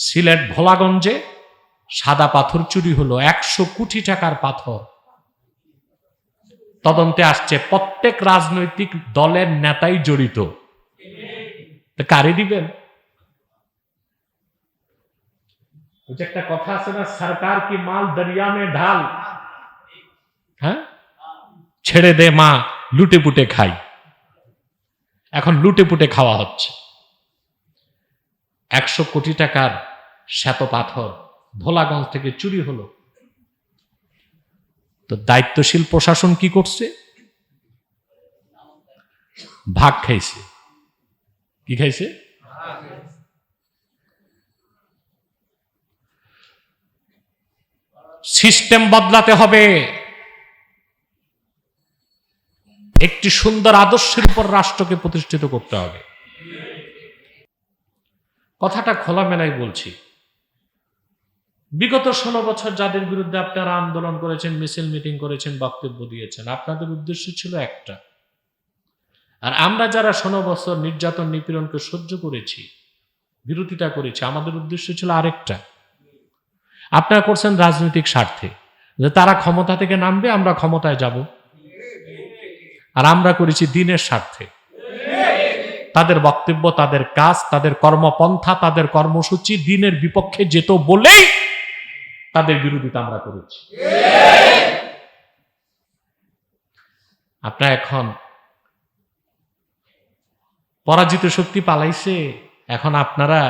সিলেট ভোলাগঞ্জে সাদা পাথর চুরি হলো একশো কোটি টাকার পাথর। তদন্তে আসছে প্রত্যেক রাজনৈতিক দলের নেতাই জড়িত। কারে দিবেন? একটা কথা আছে না, সরকার কি মাল দরিয়া মে ঢাল? হ্যাঁ? ছেড়ে দে মা, লুটে পুটে খাই। এখন লুটে পুটে খাওয়া হচ্ছে। একশো কোটি টাকার শ্বেত পাথর ভোলাগঞ্জ থেকে চুরি হলো। তো দায়িত্বশীল প্রশাসন কি করছে? ভাগ খাইছে। কি খাইছে? সিস্টেম বদলাতে হবে। একটি সুন্দর আদর্শের উপর রাষ্ট্রকে প্রতিষ্ঠিত করতে হবে। কথাটা খোলামেলায় বলছি। বিগত ষোলো বছর যাদের বিরুদ্ধে আপনারা আন্দোলন করেছেন, মিছিল, মিটিং করেছেন, বক্তব্য দিয়েছেন, আপনাদের উদ্দেশ্য ছিল একটা। আর আমরা যারা ষোলো বছর নির্যাতন নিপীড়নকে সহ্য করেছি, বিরোধিতা করেছি, আমাদের উদ্দেশ্য ছিল আরেকটা। আপনারা করছেন রাজনৈতিক স্বার্থে। যে তারা ক্ষমতা থেকে নামবে, আমরা ক্ষমতায় যাব। আর আমরা করেছি দিনের স্বার্থে। তাদের বক্তব্য, তাদের কাজ, তাদের কর্মপন্থা, তাদের কর্মসূচি দিনের বিপক্ষে যেত বলেই তাদের বিরোধিতা আমরা করেছি। আপনার এখন পরাজিত শক্তি পালাইছে, এখন আপনারা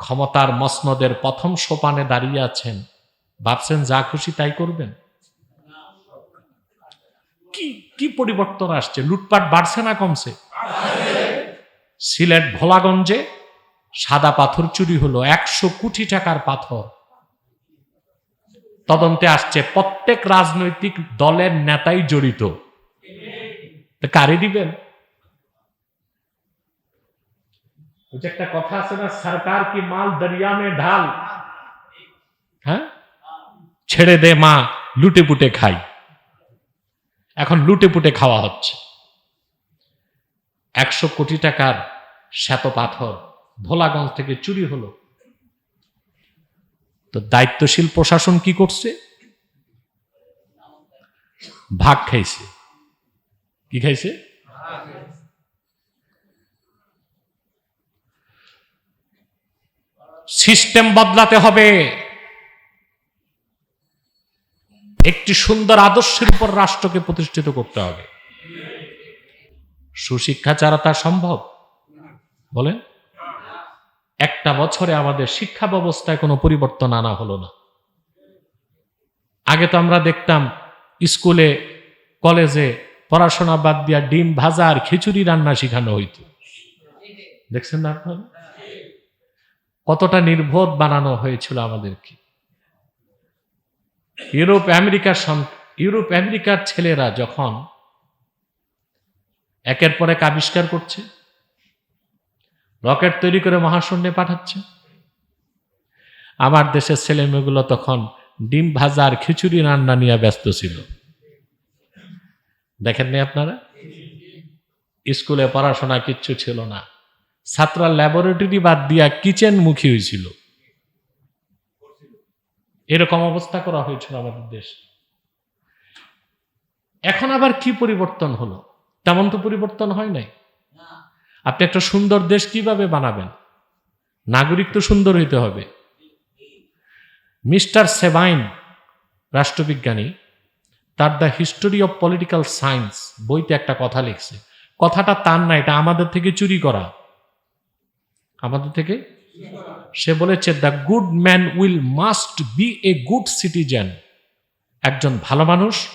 ক্ষমতার মসনদের প্রথম সোপানে দাঁড়িয়ে আছেন। ভাবছেন যা খুশি তাই করবেন? কি কি পরিবর্তন আসছে? লুটপাট বাড়ছে না কমছে? সিলেট ভোলাগঞ্জে সাদা পাথর চুরি হলো। একশো কোটি টাকার পাথর। তদন্তে আসছে, প্রত্যেক রাজনৈতিক দলের নেতাই জড়িত। কারে দিবেন? একটা কথা আছে না, সরকার কি মাল দরিয়া মে ঢাল? হ্যাঁ? ছেড়ে দে মা, লুটে পুটে খাই। এখন লুটে পুটে খাওয়া হচ্ছে। একশো কোটি টাকার শ্বেত পাথর ভোলাগঞ্জ থেকে চুরি হলো। তো দায়িত্বশীল প্রশাসন কি করছে? ভাগ খাইছে। কি খাইছে? সিস্টেম বদলাতে হবে। একটি সুন্দর আদর্শের উপর রাষ্ট্রকে প্রতিষ্ঠিত করতে হবে। সুশিক্ষা ছাড়া তা সম্ভব? বলেন। একটা বছরে আমাদের শিক্ষা ব্যবস্থায় কোনো পরিবর্তন আনা হলো না। আগে তো আমরা দেখতাম স্কুলে, কলেজে পড়াশোনা বাদ দিয়া ডিম ভাজা আর খিচুড়ি রান্না শেখানো হইতো। দেখছেন না কতটা নির্বোধ বানানো হয়েছিল আমাদেরকে। ইউরোপ, আমেরিকার ইউরোপ, আমেরিকার ছেলেরা যখন একের পর এক আবিষ্কার করছে রকেট তৈরি করে মহাশূন্যে পাঠাচ্ছে। আমার দেশের ছেলে মেয়েগুলো তখন ডিম ভাজা আর খিচুড়ি রান্না নিয়ে ব্যস্ত ছিল। দেখেননি আপনারা? স্কুলে পড়াশোনা কিচ্ছু ছিল না। ছাত্রা ল্যাবরেটরি বাদ দিয়া কিচেন মুখী হয়েছিল এরকম অবস্থা করা হয়েছিল আমাদের দেশ। এখন আবার কি পরিবর্তন হলো? তেমন তো পরিবর্তন হয় নাই? আপনি একটা সুন্দর দেশ কীভাবে বানাবেন? নাগরিক তো সুন্দর হইতে হবে। মিস্টার সেবাইন রাষ্ট্রবিজ্ঞানী, তার the history of political science বইতে একটা কথা লিখছে। কথাটা তার না, এটা আমাদের থেকে চুরি করা। আমাদের থেকে? সে বলেছে, the good man will must be a good citizen. একজন ভালো মানুষ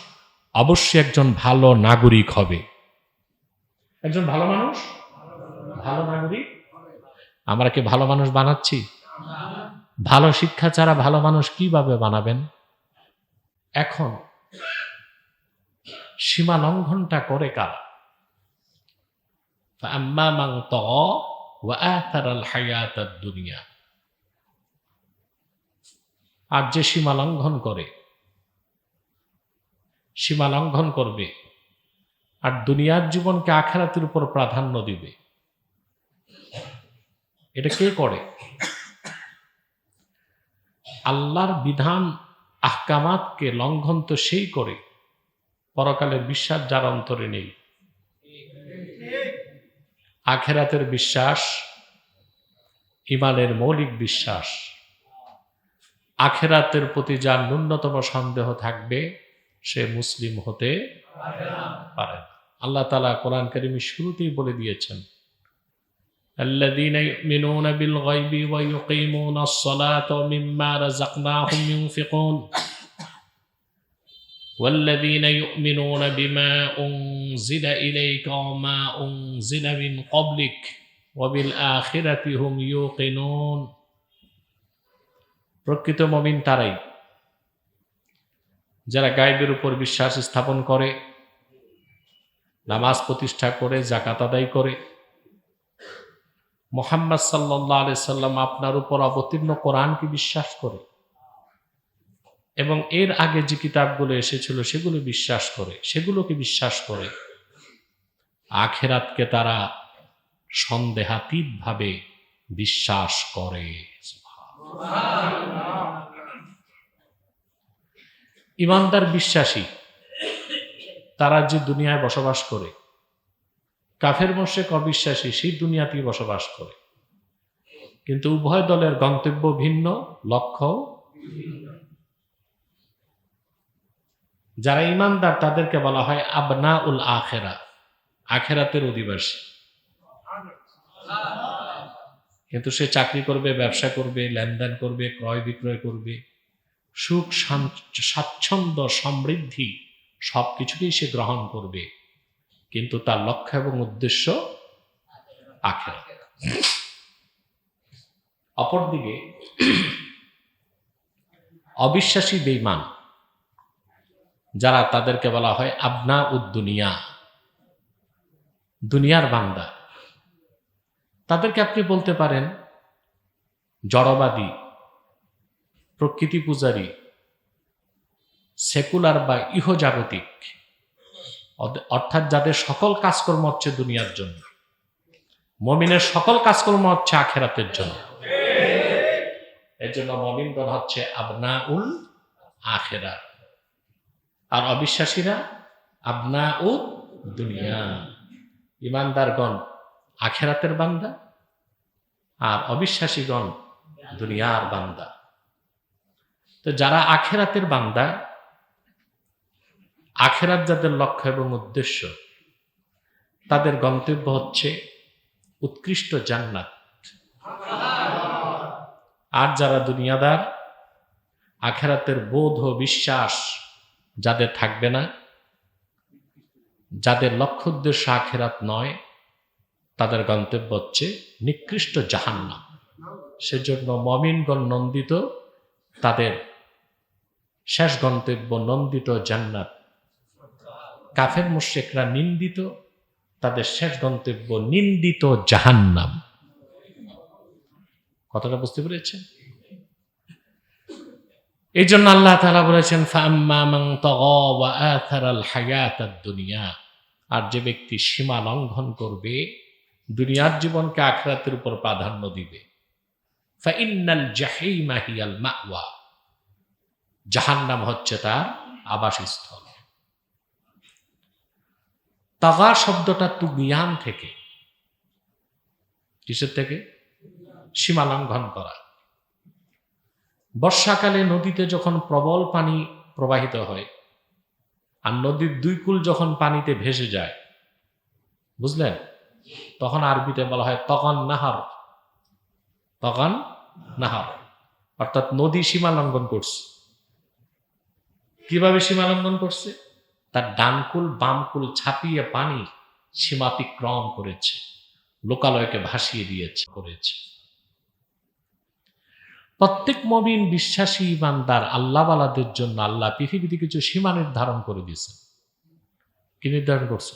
অবশ্যই একজন ভালো নাগরিক হবে। একজন ভালো মানুষ? ভালো নাগরিক? আমরা কি ভালো মানুষ বানাচ্ছি? ভালো শিক্ষা ছাড়া ভালো মানুষ কীভাবে বানাবেন? এখন সীমা লঙ্ঘনটা করে কারা? দুনিয়া। আর যে সীমা লঙ্ঘন করে, সীমা লঙ্ঘন করবে, আর দুনিয়ার জীবনকে আখেরাতের উপর প্রাধান্য দিবে। এটা কে করে? আল্লাহর বিধান, আহকামাতকে লঙ্ঘন তো সেই করে। পরকালের বিশ্বাস যার অন্তরে নেই। আখেরাতের বিশ্বাস ইমানের মৌলিক বিশ্বাস। আখেরাতের প্রতি যার ন্যূনতম সন্দেহ থাকবে, সে মুসলিম হতে পারে আল্লাহ তালা কোরআন করিমের শুরুতেই বলে দিয়েছেন الذين يؤمنون بالغيب ويقيمون الصلاة مما رزقناهم ينفقون والذين يؤمنون بما أنزل إليك وما أنزل من قبلك وبالآخرة هم يوقنون প্রকৃত মমিন তারাই যারা গাইবের উপর বিশ্বাস স্থাপন করে নামাজ প্রতিষ্ঠা করে জাকাত আদায় করে মোহাম্মদ সাল্লাহ আলি সাল্লাম আপনার উপর অবতীর্ণ কোরআনকে বিশ্বাস করে এবং এর আগে যে কিতাবগুলো এসেছিল সেগুলো বিশ্বাস করে, সেগুলোকে বিশ্বাস করে। আখেরাতকে তারা সন্দেহাতীতভাবে বিশ্বাস করে। ইমানদার বিশ্বাসী, তারা যে দুনিয়ায় বসবাস করে কাফের মোশেক অবিশ্বাসী সেই দুনিয়াতেই বসবাস করে। কিন্তু উভয় দলের গন্তব্য ভিন্ন লক্ষ্য যারা ইমানদার, তাদেরকে বলা হয় আবনা উল আখেরা, আখেরাতের অধিবাসী। কিন্তু সে চাকরি করবে, ব্যবসা করবে, লেনদেন করবে, ক্রয় বিক্রয় করবে। সুখ স্বাচ্ছন্দ্য, সমৃদ্ধি সব কিছুকেই সে গ্রহণ করবে। কিন্তু তার লক্ষ্য এবং উদ্দেশ্য আখেরা। অপরদিকে, অবিশ্বাসী বেইমান যারা তাদেরকে বলা হয় আবনা উদ্দুনিয়া দুনিয়ার বান্দা, তাদেরকে আপনি বলতে পারেন জড়বাদী, প্রকৃতি পূজারী, সেকুলার বা ইহজাগতিক। অর্থাৎ যাদের সকল কাজকর্ম হচ্ছে দুনিয়ার জন্য। মমিনের সকল কাজকর্ম হচ্ছে আখেরাতের জন্য। এর জন্য মমিনগণ হচ্ছে আবনা উল আখেরা। আর অবিশ্বাসীরা আবনা উ দুনিয়া। ইমানদারগণ আখেরাতের বান্দা আর অবিশ্বাসীগণ দুনিয়ার বান্দা। তো যারা আখেরাতের বান্দা আখেরাত যাদের লক্ষ্য এবং উদ্দেশ্য, তাদের গন্তব্য হচ্ছে উৎকৃষ্ট জান্নাত। আর যারা দুনিয়াদার, আখেরাতের বোধ ও বিশ্বাস যাদের থাকবে না, যাদের লক্ষ্য উদ্দেশ্য আখেরাত নয়, তাদের গন্তব্য হচ্ছে নিকৃষ্ট জাহান্নাম। সেজন্য মমিনগণ নন্দিত, তাদের শেষ গন্তব্য নন্দিত জান্নাত। কাফের মুশেকরা নিন্দিত, তাদের শেষ গন্তব্য নিন্দিত জাহান্নাম। কথাটা বুঝতে পেরেছেন? এই জন্য আল্লাহ তালা বলেছেন দুনিয়া। আর যে ব্যক্তি সীমা লঙ্ঘন করবে, দুনিয়ার জীবনকে আখরাতের উপর প্রাধান্য দিবে। জাহান্নাম হচ্ছে তার আবাসস্থল। তাগা শব্দটা তুগিয়ান থেকে। কিসের থেকে? সীমা লঙ্ঘন করা। বর্ষাকালে নদীতে যখন প্রবল পানি প্রবাহিত হয়, আর নদীর দুই কুল যখন পানিতে ভেসে যায়, বুঝলেন? তখন আরবিতে বলা হয় তখন নাহার। তখন নাহার। অর্থাৎ নদী সীমা লঙ্ঘন করছে। কীভাবে সীমা লঙ্ঘন করছে? তার ডানকুল, বামকুল ছাপিয়ে পানি সীমাতিক্রম করেছে, লোকালয়কে ভাসিয়ে দিয়েছে, করেছে। প্রত্যেক মবিন বিশ্বাসী ইমানদার আল্লাহওয়ালাদের জন্য আল্লাহ পৃথিবীতে কিছু সীমা নির্ধারণ করে দিয়েছে কি নির্ধারণ করছে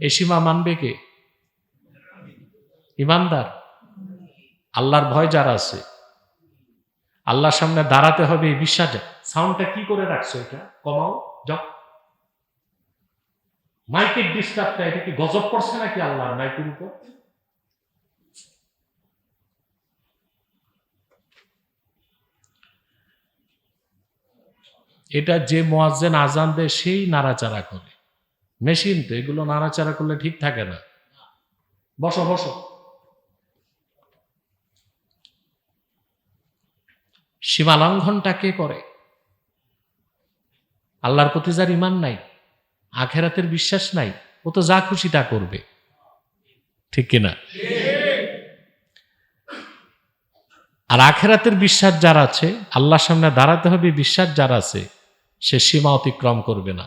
এই সীমা মানবে কে? ইমানদার? আল্লাহর ভয় যারা আছে, আল্লাহর সামনে দাঁড়াতে হবে এই বিশ্বাসে সাউন্ডটা কি করে রাখছো এটা? কমাও, যাও। মাইকের ডিস্টার্বটা এটা কি গজব করছে নাকি আল্লাহর মাইকের উপর? এটা যে মোয়াজ্জেন আজান দেয়, সেই নাড়াচাড়া করে। মেশিন তো, এগুলো নাড়াচাড়া করলে ঠিক থাকে না। বসো বসো। সীমালঙ্ঘনটা কে করে? আল্লাহর প্রতি যার ইমান নাই। আখেরাতের বিশ্বাস নাই, ও তো যা খুশি তা করবে। ঠিক কিনা? আর আখেরাতের বিশ্বাস যার আছে, আল্লাহর সামনে দাঁড়াতে হবে বিশ্বাস যার আছে, সে সীমা অতিক্রম করবে না।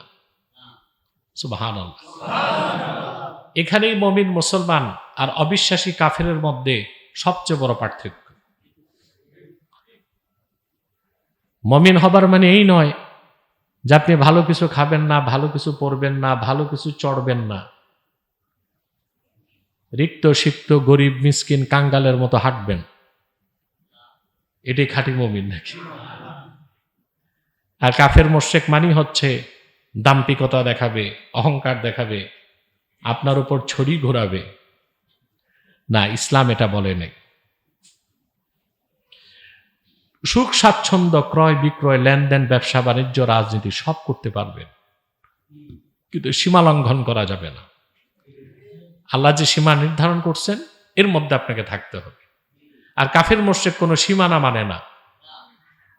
এখানেই মমিন, মুসলমান আর অবিশ্বাসী কাফেরের মধ্যে সবচেয়ে বড় পার্থক্য। মমিন হবার মানে এই নয় যে আপনি ভালো কিছু খাবেন না, ভালো কিছু পরবেন না, ভালো কিছু চড়বেন না। রিক্ত, সিক্ত, গরিব, মিসকিন, কাঙ্গালের মতো হাঁটবেন। এটি খাঁটি মমিন নাকি? আর কাফের মোশেক মানি হচ্ছে দাম্পিকতা দেখাবে, অহংকার দেখাবে, আপনার উপর ছড়ি ঘোরাবে। না, ইসলাম এটা বলে নাই। সুখ, স্বাচ্ছন্দ্য, ক্রয় বিক্রয়, লেনদেন, ব্যবসা, বাণিজ্য, রাজনীতি সব করতে পারবেন কিন্তু সীমা লঙ্ঘন করা যাবে না। আল্লাহ যে সীমা নির্ধারণ করছেন, এর মধ্যে আপনাকে থাকতে হবে। আর কাফের মোর্শেক কোনো সীমানা মানে না।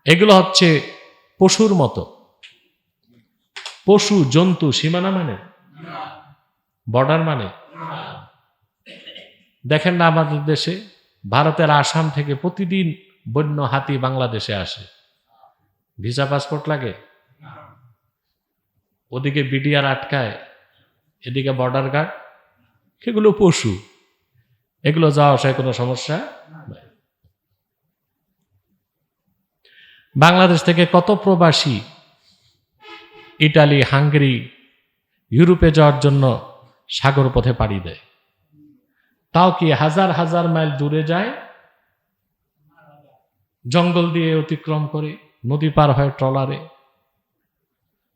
এগুলো হচ্ছে পশুর মতো। পশু, জন্তু সীমানা মানে? বর্ডার মানে? দেখেন না আমাদের দেশে, ভারতের আসাম থেকে প্রতিদিন বন্য হাতি বাংলাদেশে আসে। ভিসা পাসপোর্ট লাগে? ওদিকে বিডিআর আটকায়, এদিকে বর্ডার গার্ড, সেগুলো পশু। এগুলো যাওয়া আসায় কোনো সমস্যা বাংলাদেশ থেকে কত প্রবাসী ইটালি, হাঙ্গেরি, ইউরোপে যাওয়ার জন্য সাগর পথে পাড়ি দেয়? তাও কি হাজার হাজার মাইল দূরে যায়? জঙ্গল দিয়ে অতিক্রম করে, নদী পার হয় ট্রলারে।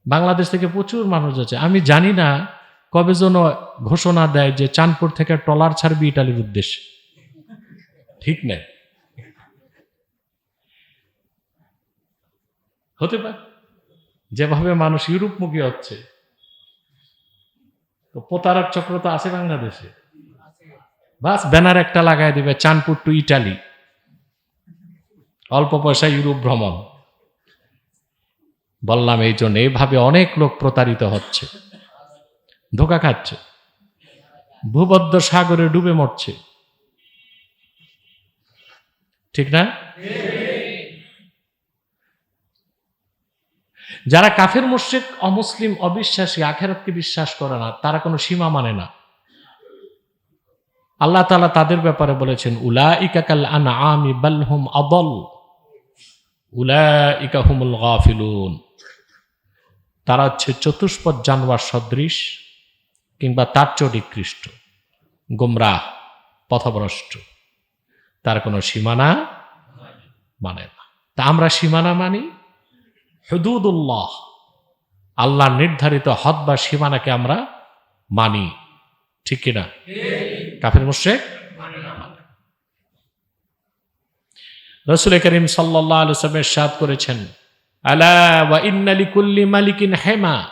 বাংলাদেশ থেকে প্রচুর মানুষ আছে আমি জানি না কবে যেন ঘোষণা দেয় যে চাঁদপুর থেকে ট্রলার ছাড়বি ইটালির উদ্দেশ্যে। ঠিক নেই। হতে পারে। যেভাবে মানুষ ইউরোপমুখী হচ্ছে, তো প্রতারক চক্র তো আছে বাংলাদেশে। বাস ব্যানার একটা লাগাই দিবে, চাঁদপুর টু ইটালি। অল্প পয়সা ইউরোপ ভ্রমণ। বললাম, এই জন্য এইভাবে অনেক লোক প্রতারিত হচ্ছে, ধোকা খাচ্ছে ভূবদ্ধ সাগরে ডুবে মরছে। ঠিক না? যারা কাফের, মুশ্রিক, অমুসলিম, অবিশ্বাসী, আখেরাতকে বিশ্বাস করে না, তারা কোনো সীমা মানে না। আল্লাহ তালা তাদের ব্যাপারে বলেছেন উলা ইকাকাল আন আমি বাল্হুম আদল। উলা ইকা হুমুল গাফিলুন। তারা হচ্ছে চতুষ্পদ জানোয়ার সদৃশ কিংবা তার চেয়েও নিকৃষ্ট, গোমরাহ, পথভ্রষ্ট। তার কোনো সীমানা মানে না। তা আমরা সীমানা মানি? হুদুদুল্লাহ আল্লাহ নির্ধারিত হদ বা সীমানাকে আমরা মানি। ঠিক কিনা? কাফের মুশ্রেক? রসুল করিম সাল্লাহ আলসালামের সাদ করেছেন, আলা ওয়া ইন্না লিকুল্লি মালিকিন হেমা,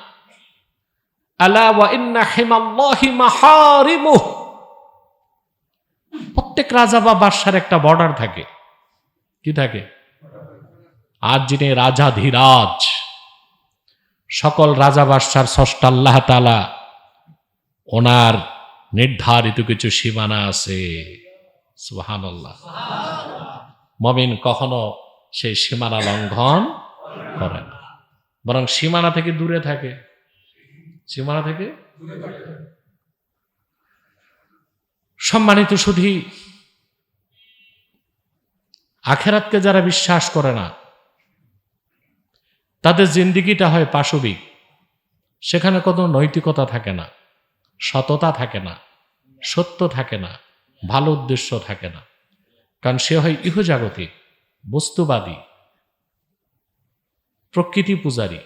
আলা ওয়া ইন্না হেমাল্লাহি মাহারিমুহ। প্রত্যেক রাজা বা বাদশার একটা বর্ডার থাকে। কি থাকে? আর যিনি রাজাধিরাজ, সকল রাজা বাদশার ষষ্ঠ আল্লাহ তালা ওনার নির্ধারিত কিছু সীমানা আছে। সুহান মমিন কখনো সেই সীমানা লঙ্ঘন করে না। বরং সীমানা থেকে দূরে থাকে। সীমানা থেকে সম্মানিত শুধু আখেরাতকে যারা বিশ্বাস করে না, তাদের জিন্দিগিটা হয় পাশবিক। সেখানে কোনো নৈতিকতা থাকে না, সততা থাকে না, সত্য থাকে না, ভালো উদ্দেশ্য থাকে না। কারণ সে হয় ইহজাগতিক, বস্তুবাদী, প্রকৃতি পূজারী।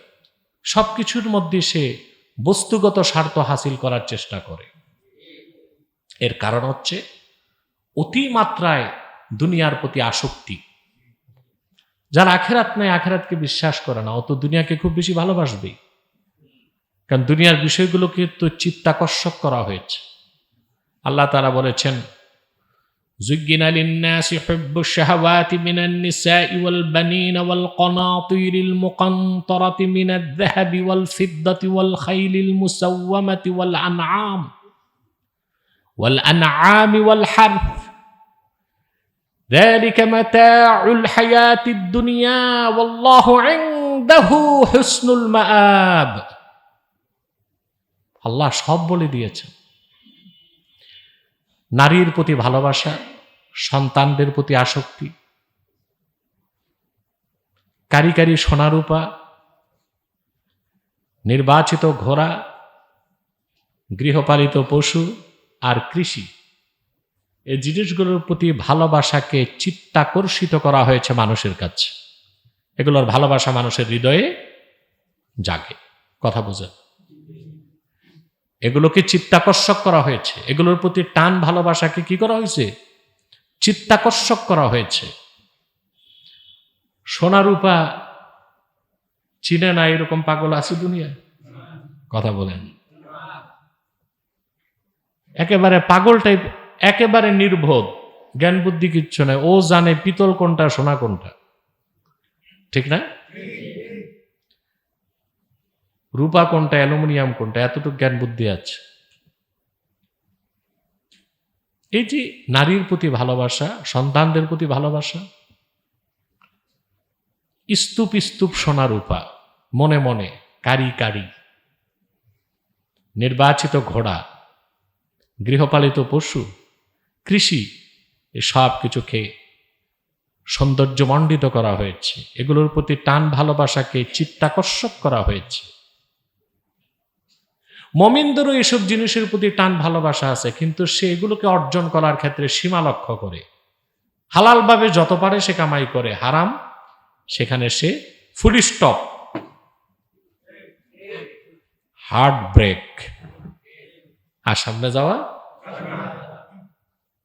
সব কিছুর মধ্যে সে বস্তুগত স্বার্থ হাসিল করার চেষ্টা করে। এর কারণ হচ্ছে অতিমাত্রায় দুনিয়ার প্রতি আসক্তি। যার আখেরাত নাই আখেরাতকে বিশ্বাস করে না, অত দুনিয়াকে খুব বেশি ভালোবাসবে। কারণ দুনিয়ার বিষয়গুলোকে তো চিত্তাকর্ষক করা হয়েছে। আল্লাহ তারা বলেছেন زين للناس حب الشهوات من النساء والبنين والقناطير المقنطرة من الذهب والفضة والخيل المسومة والأنعام والأنعام والحرث ذلك متاع الحياة الدنيا والله عنده حسن المآب আল্লাহ সব বলে দিয়েছেন নারীর প্রতি ভালোবাসা, সন্তানদের প্রতি আসক্তি, কারি কারি সোনারূপা নির্বাচিত ঘোড়া, গৃহপালিত পশু আর কৃষি। এই জিনিসগুলোর প্রতি ভালোবাসাকে চিত্তাকর্ষিত করা হয়েছে মানুষের কাছে। এগুলোর ভালোবাসা মানুষের হৃদয়ে জাগে। কথা বোঝেন। এগুলোকে চিত্তাকর্ষক করা হয়েছে। এগুলোর প্রতি টান ভালোবাসাকে কি করা হয়েছে? চিত্তাকর্ষক করা হয়েছে। সোনারূপা চিনে না এরকম পাগল আছে দুনিয়ায়? কথা বলেন। একেবারে পাগল টাইপ একেবারে নির্বোধ, জ্ঞান বুদ্ধি কিচ্ছু নাই। ও জানে পিতল কোনটা, সোনা কোনটা। ঠিক না? রূপা কোনটা, অ্যালুমিনিয়াম কোনটা, এতটুকু জ্ঞান বুদ্ধি আছে। এই যে নারীর প্রতি ভালোবাসা, সন্তানদের প্রতি ভালোবাসা, স্তূপ স্তূপ সোনা রূপা, মনে মনে, কারি কারি, নির্বাচিত ঘোড়া, গৃহপালিত পশু, কৃষি সব কিছুকে সৌন্দর্যমণ্ডিত করা হয়েছে। এগুলোর প্রতি টান ভালোবাসাকে চিত্তাকর্ষক করা হয়েছে। মমিনদেরও এসব জিনিসের প্রতি টান ভালোবাসা আছে, কিন্তু সে এগুলোকে অর্জন করার ক্ষেত্রে সীমা লক্ষ্য করে। হালালভাবে যত পারে সে কামাই করে, হারাম সেখানে সে ফুল স্টপ। Heart break. আর সামনে যাওয়া?